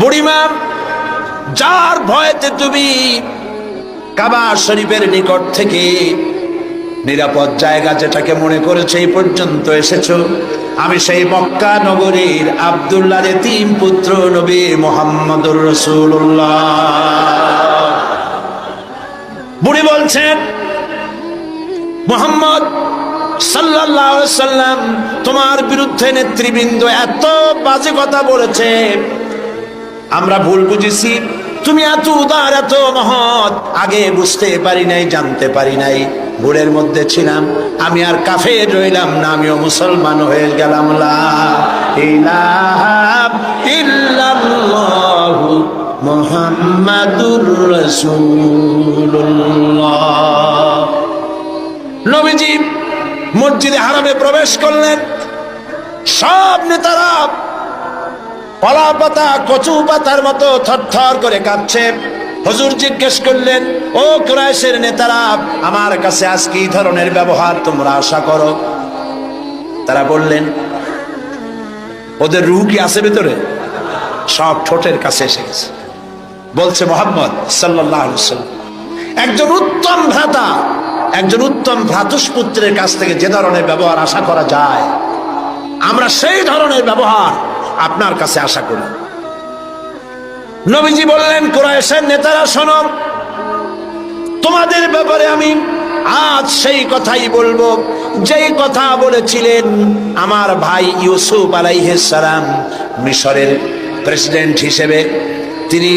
বুড়িমা, যার ভয়েতে তুমি কাবা শরীফের নিকট থেকে নিরাপদ জায়গা যেটাকে মনে করেছে, এই পর্যন্ত এসেছ। আমি সেই মক্কা নগরীর আবদুল্লাহ তিন পুত্র নবী মোহাম্মদুর রসুল্লাহ বুড়ি বলছেন, মোহাম্মদ আলাইহি সাল্লাম তোমার বিরুদ্ধে নেতৃবৃন্দ এত বাজে কথা বলেছে আমরা ভুল বুঝেছি। তুমি এত উদার, এত মহৎ, আগে বুঝতে পারি নাই, জানতে পারি নাই। ভুলের মধ্যে ছিলাম, আমি আর কাফে রইলাম না, আমিও মুসলমান হয়ে গেলাম। মসজিদে হারামে প্রবেশ করলেন। সব নেতারা কলা পাতা, কচু পাতার মতো থরথর করে কাঁপছে। হুজুর জিজ্ঞেস করলেন, ও কুরাইশের নেতারা, আমার কাছে আজ কি ধরনের ব্যবহার তোমরা আশা করো? তারা বললেন, ওদের রুহ কি আছে ভেতরে? সব ঠোঁটের কাছে এসে গেছে। বলছে মোহাম্মদ সাল্লাম একজন উত্তম ভ্রাতা, একজন উত্তম ভ্রাতুষ্পুত্রের কাছ থেকে যে ধরনের ব্যবহার আশা করা যায়, আমরা সেই ধরনের ব্যবহার আপনার কাছে আশা করি। নবীজি বললেন কোরআশের নেতারা শোনো, তোমাদের ব্যাপারে আমি আজ সেই কথাই বলব। যেই কথা বলেছিলেন আমার ভাই ইউসুফ আলাইহিস সালাম, মিশরের প্রেসিডেন্ট হিসেবে, তিনি